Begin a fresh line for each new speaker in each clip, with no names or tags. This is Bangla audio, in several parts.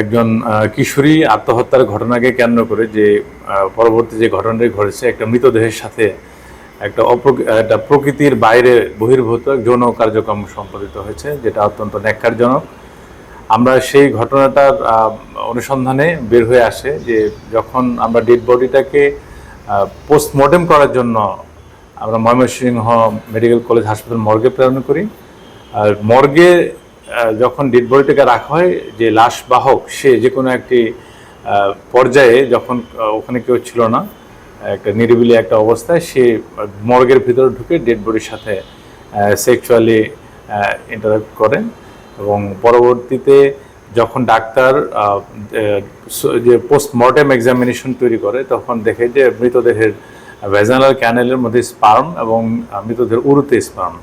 একজন কিশোরী আত্মহত্যার ঘটনাকে কেন্দ্র করে যে পরবর্তী যে ঘটনাটি ঘটেছে, একটা মৃতদেহের সাথে একটা একটা প্রকৃতির বাইরে বহির্ভূত যৌন কার্যক্রম সম্পাদিত হয়েছে, যেটা অত্যন্ত ন্যাক্কারজনক। আমরা সেই ঘটনাটার অনুসন্ধানে বের হয়ে আসে যে, যখন আমরা ডেড বডিটাকে পোস্টমর্টেম করার জন্য আমরা ময়মনসিংহ মেডিকেল কলেজ হাসপাতাল মর্গে প্রেরণ করি, আর মর্গে যখন ডেড বডিটাকে রাখা হয়, যে লাশ বাহক, সে যে কোনো একটি পর্যায়ে যখন ওখানে কেউ ছিল না, একটা নিরিবিলি একটা অবস্থায়, সে মর্গের ভিতরে ঢুকে ডেড বডির সাথে সেক্সুয়ালি ইন্টারাক্ট করেন এবং পরবর্তীতে যখন ডাক্তার যে পোস্টমর্টেম এক্সামিনেশন তৈরি করে, তখন দেখে যে মৃতদেহের ভেজানাল ক্যানেলের মধ্যে স্পার্ম এবং মৃতদেহের উরুতে স্পার্ম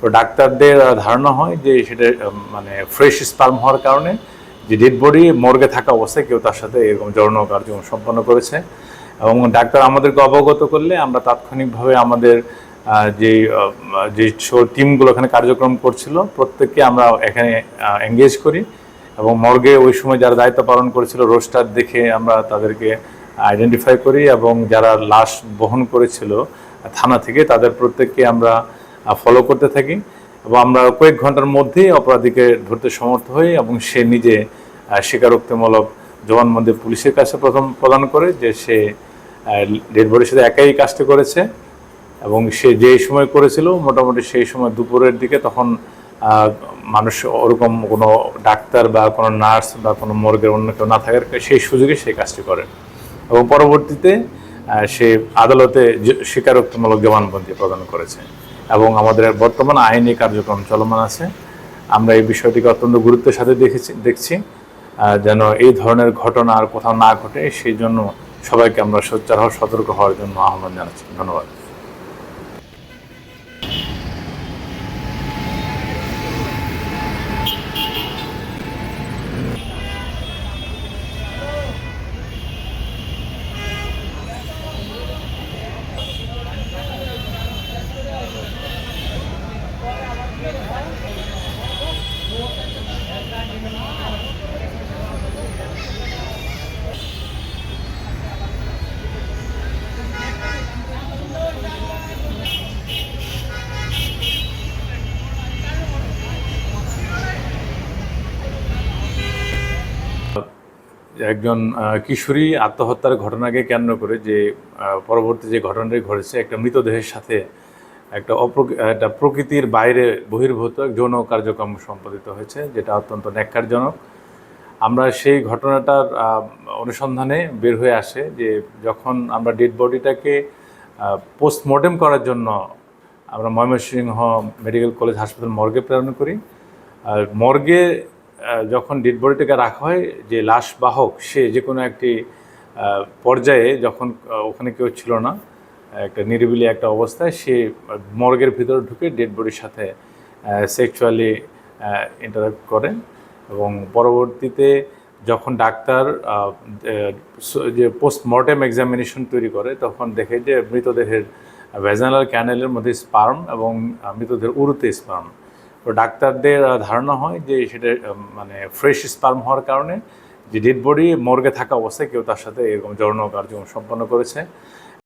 তো ডাক্তারদের ধারণা হয় যে সেটা মানে ফ্রেশ স্পার্ম হওয়ার কারণে যে ডেড বডি মর্গে থাকা অবস্থায় কেউ তার সাথে এরকম যৌন কার্যক্রম সম্পন্ন করেছে। এবং ডাক্তার আমাদেরকে অবগত করলে আমরা তাৎক্ষণিকভাবে আমাদের যে যে টিমগুলো এখানে কার্যক্রম করছিল, প্রত্যেককে আমরা এখানে এঙ্গেজ করি এবং মর্গে ওই সময় যারা দায়িত্ব পালন করেছিল রোস্টার দেখে আমরা তাদেরকে আইডেন্টিফাই করি এবং যারা লাশ বহন করেছিল থানা থেকে তাদের প্রত্যেককে আমরা ফলো করতে থাকি এবং আমরা কয়েক ঘণ্টার মধ্যেই অপরাধীকে ধরতে সমর্থ হই এবং সে নিজে স্বীকারোক্তিমূলক জবানবন্দি পুলিশের কাছে প্রথম প্রদান করে যে সে ডেড বডির সাথে একাই কাজটি করেছে এবং সে যেই সময় করেছিল, মোটামুটি সেই সময় দুপুরের দিকে তখন মানুষ ওরকম কোনো ডাক্তার বা কোনো নার্স বা কোনো মর্গের অন্য কেউ না থাকার সেই সুযোগে সেই কাজটি করে এবং পরবর্তীতে সে আদালতে স্বীকারোক্তিমূলক জবানবন্দি প্রদান করেছে। এবং আমাদের বর্তমান আইনি কার্যক্রম চলমান আছে। আমরা এই বিষয়টিকে অত্যন্ত গুরুত্বের সাথে দেখেছি, দেখছি যেন এই ধরনের ঘটনা আর কোথাও না ঘটে, সেই জন্য সবাইকে আমরা সোচ্চার হওয়া সতর্ক হওয়ার জন্য আহ্বান জানাচ্ছি। ধন্যবাদ। একজন কিশোরী আত্মহত্যার ঘটনাকে কেন্দ্র করে যে পরবর্তী যে ঘটনাটি ঘটেছে, একটা মৃতদেহের সাথে একটা একটা প্রকৃতির বাইরে বহির্ভূত যৌন কার্যক্রম সম্পাদিত হয়েছে, যেটা অত্যন্ত ন্যাক্কারজনক। আমরা সেই ঘটনাটার অনুসন্ধানে বের হয়ে আসে যে, যখন আমরা ডেড বডিটাকে পোস্টমর্টেম করার জন্য আমরা ময়মনসিংহ মেডিকেল কলেজ হাসপাতাল মর্গে প্রেরণ করি। আর মর্গে যখন ডেড বডিটাকে রাখা হয়, যে লাশ বাহক সে যে কোনো একটি পর্যায়ে যখন ওখানে কেউ ছিল না, একটা নিরিবিলি একটা অবস্থায়, সে মর্গের ভিতরে ঢুকে ডেড বডির সাথে সেক্সুয়ালি ইন্টারাক্ট করেন এবং পরবর্তীতে যখন ডাক্তার যে পোস্টমর্টেম এক্সামিনেশন তৈরি করে, তখন দেখে যে মৃতদেহের ভেজানাল ক্যানেলের মধ্যে স্পার্ম এবং মৃতদেহের উরুতে স্পার্ম তো ডাক্তারদের ধারণা হয় যে সেটা মানে ফ্রেশ স্পার্ম হওয়ার কারণে যে ডেড বডি মর্গে থাকা অবস্থায় কেউ তার সাথে এরকম যৌন কার্যক্রম সম্পন্ন করেছে।